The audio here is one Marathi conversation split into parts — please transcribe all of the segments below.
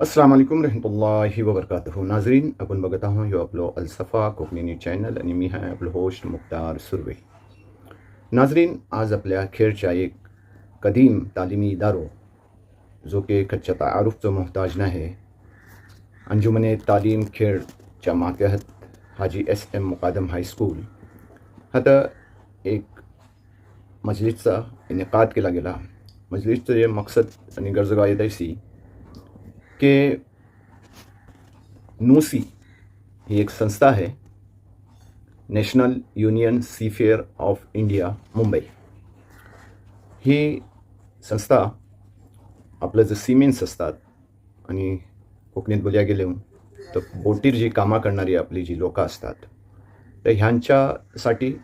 अस्सलाम वालेकुम रहमतुल्लाहि व बरकातुहू नाजरीन आपण बघत आहोत ह्यो आपलो अल्सफा कोकणी न्यूज चॅनल आणि मी आहे आपलो होस्ट मुख्तार सुर्वे नाजरीन आज आपल्या खेळच्या एक कदीम तालिमी इदारो जो की कच्च्या तारुफचं मोहताज नाही अंजुमने तालीम खेळच्या मातहत Haji S M Mukadam high school आता एक मजलिसचा इनकाद केला गेला मजलिसचं जे मकसद आणि गरजगा येदायसी के नूसी ही एक संस्था आहे national union seafarer of India Mumbai ही संस्था आपलं जे सिमेंट्स असतात आणि कोकणीत बोलया गेले तर बोटीर जी कामं करणारी आपली जी लोकं असतात तर ह्यांच्यासाठी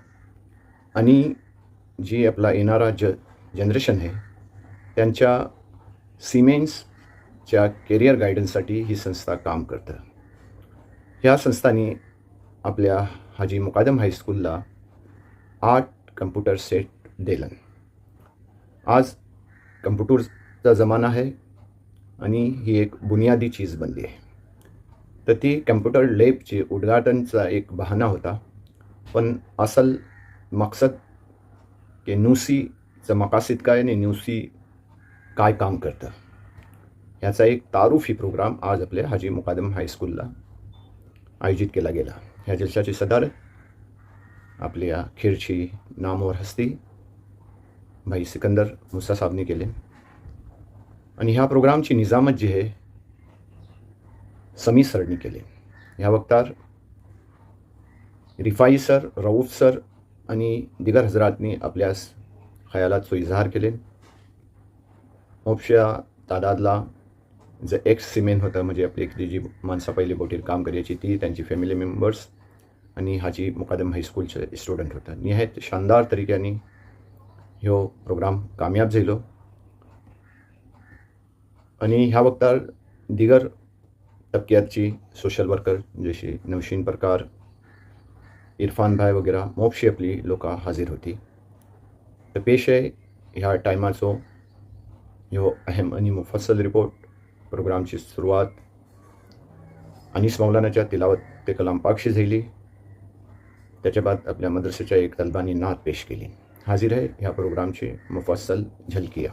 आणि जी आपला येणारा ज जनरेशन आहे त्यांच्या च्या केरियर गायडन्ससाठी ही संस्था काम करतं. ह्या संस्थांनी आपल्या हाजी मुकादम हायस्कूलला आठ कम्प्युटर सेट दिलन आज कम्प्युटरचा जमाना आहे आणि ही एक बुनियादी चीज बनली आहे. तर ती कम्प्युटर लेबचे उद्घाटनचा एक बहाणा होता. पण असल मकसद की न्यूसीचं मकासिद काय आणि न्यूसी काय काम करतं? ह्याचा एक तारुफी प्रोग्राम आज आपल्या हाजी मुकादम हायस्कूलला आयोजित केला गेला. ह्या जलशाची सदार आपल्या खिरची नामवर हस्ती भाई सिकंदर मुसा साहेबने केले. आणि ह्या प्रोग्रामची निजामत जी आहे समी सरनी केले. ह्या वक्तार रिफाई सर रऊफ सर आणि दिगर हजरातनी आपल्यास खयालाचो इजहार केले. मोपशा तादादला ज एक्स सिमेन होतं म्हणजे आपली एक जी माणसं पहिली बोटीर काम करायची ती त्यांची फॅमिली मेंबर्स आणि हाजी मुकादम हायस्कूलचे स्टुडंट होतं. निहायत शानदार तरीक्याने ह्यो प्रोग्राम कामयाब झालो. आणि ह्या वक्तार दिगर तबक्यातची सोशल वर्कर जशी नवशीन प्रकार इरफान भाई वगैरे मोपशी आपली लोकां हाजीर होती. तर पेश आहे ह्या टायमाचो ह्यो अहम आणि मुफसल रिपोर्ट प्रोग्रामची सुरुवात. अनिस मौलानाच्या तिलावत ते कलाम पाकशी झाली. त्याच्या बाद आपल्या मदरसेच्या एक तलबानी नात पेश केली. हाजीर आहे ह्या प्रोग्रामची मुफसल झलकिया.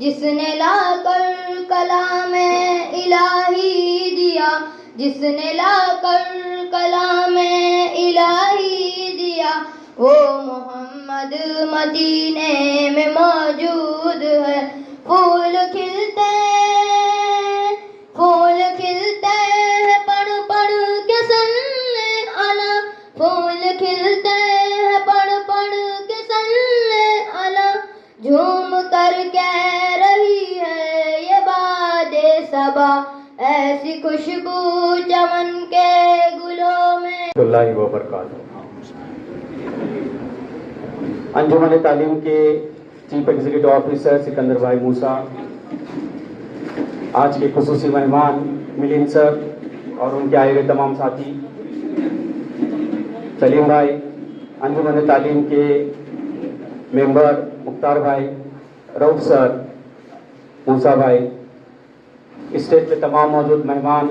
जिसने लाकर कलाम इलाही दिया जिसने लाकर कलाम इलाही दिया वो मोहम्मद मदीने में मौजूद है। फूल खिलते वबरकातुहू अंजुमन तालीम के chief executive officer Sikandar bhai Musa, आज के खसूसी मेहमान मिलिंद सर और उनके आए हुए तमाम साथी। सलीम भाई, अंजुमन तालीम के मेंबर मुख्तार भाई, रऊफ सर, मूसा भाई, स्टेज पे तमाम मौजूद मेहमान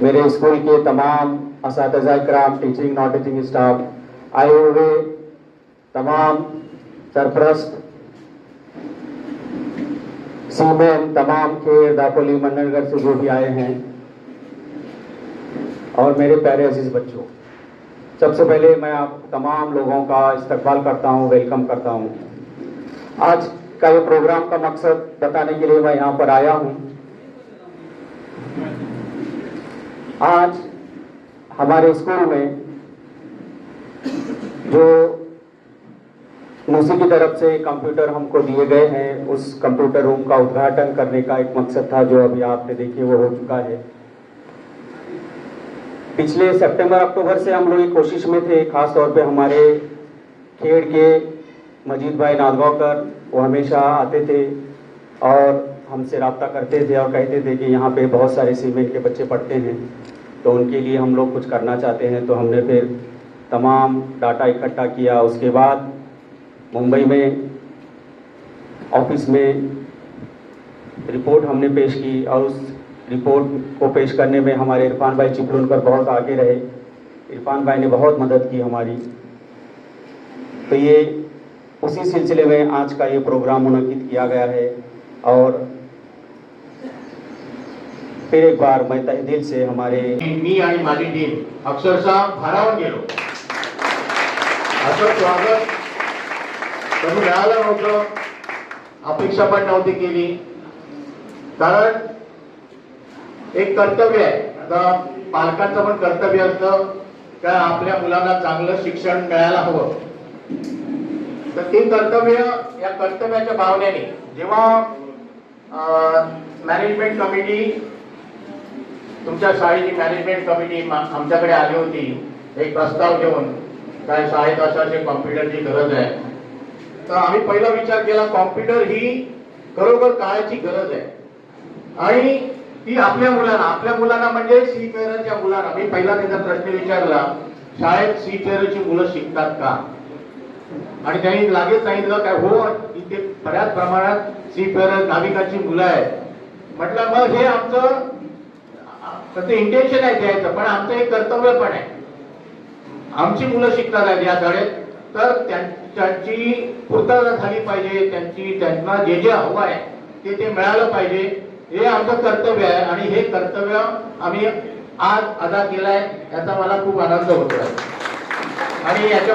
मेरे स्कूल के तमाम इस कराम टीचिंग नॉन टीचिंग स्टाफ आए हुए तमाम सरप्रस्त सीमेन तमाम खेर, दापोली, मंडलगढ़ से जो भी आए हैं, और मेरे प्यारे अज़ीज़ बच्चों, सबसे पहले मैं आप तमाम लोगों का इस्तकबाल करता हूँ वेलकम करता हूँ। आज का ये प्रोग्राम का मकसद बताने के लिए मैं यहाँ पर आया हूँ। आज हमारे स्कूल में जो मूसी की तरफ़ से कंप्यूटर हमको दिए गए हैं, उस कंप्यूटर रूम का उद्घाटन करने का एक मकसद था, जो अभी आपने देखिए वो हो चुका है। पिछले सितंबर, अक्टूबर से हम लोग कोशिश में थे, खास तौर पे हमारे खेड़ के मजीद भाई नादगांवकर, वो हमेशा आते थे, और हमसे रब्ता करते थे और कहते थे कि यहाँ पे बहुत सारे सीमेंट के बच्चे पढ़ते हैं। तो उनके लिए हम लोग कुछ करना चाहते हैं। तो हमने फिर तमाम डाटा इकट्ठा किया। उसके बाद मुंबई में ऑफ़िस में रिपोर्ट हमने पेश की और उस रिपोर्ट को पेश करने में हमारे इरफान भाई चिपलुनकर बहुत आगे रहे। इरफान भाई ने बहुत मदद की हमारी। तो ये उसी सिलसिले में आज का ये प्रोग्राम मुनद किया गया है और फिर एक बार मैं तहे दिल से हमारे मी आणि माझी टीम अक्षरशः भारावर गेलो. असं स्वागत. कधी मिळालं नव्हतं. अपेक्षा पण नव्हती केली. कारण एक कर्तव्य आहे. आता पालकांचं पण कर्तव्य असतं का आपल्या मुलांना चांगलं शिक्षण मिळायला हवं. तर ते कर्तव्य या कर्तव्याच्या भावनेने जेव्हा मॅनेजमेंट कमिटी तुमच्या शाळेची मॅनेजमेंट कमिटी मा- आमच्याकडे आली होती. एक प्रस्ताव घेऊन. काय शाळेत अशाचे कॉम्प्युटरची गरज आहे. तर आम्ही पहिला विचार केला कॉम्प्युटर ही खरोखर काळाची गरज आहे. आणि ती आपल्या मुलांना आपल्या मुलांना म्हणजे सी फेअरच्या मुलांना. मी पहिला त्याचा प्रश्न विचारला शाळेत सी फेअरची मुलं शिकतात का? आणि त्यांनी लागेच सांगितलं काय हो इथे बऱ्याच प्रमाणात सी सीफेअर नाविकाची मुलं आहेत. म्हटलं मग हे आमचं त्याचं इंटेन्शन आहे द्यायचं पण आमचं एक कर्तव्य पण आहे. आमची मुलं शिकणार आहेत या शाळेत तर त्यांची पूर्तता झाली पाहिजे त्यांची त्यांना जे जे हवं आहे ते ते मिळालं पाहिजे. हे आमचं कर्तव्य आहे आणि हे कर्तव्य आम्ही आज अदा केलाय याचा मला खूप आनंद होतो आणि याच्या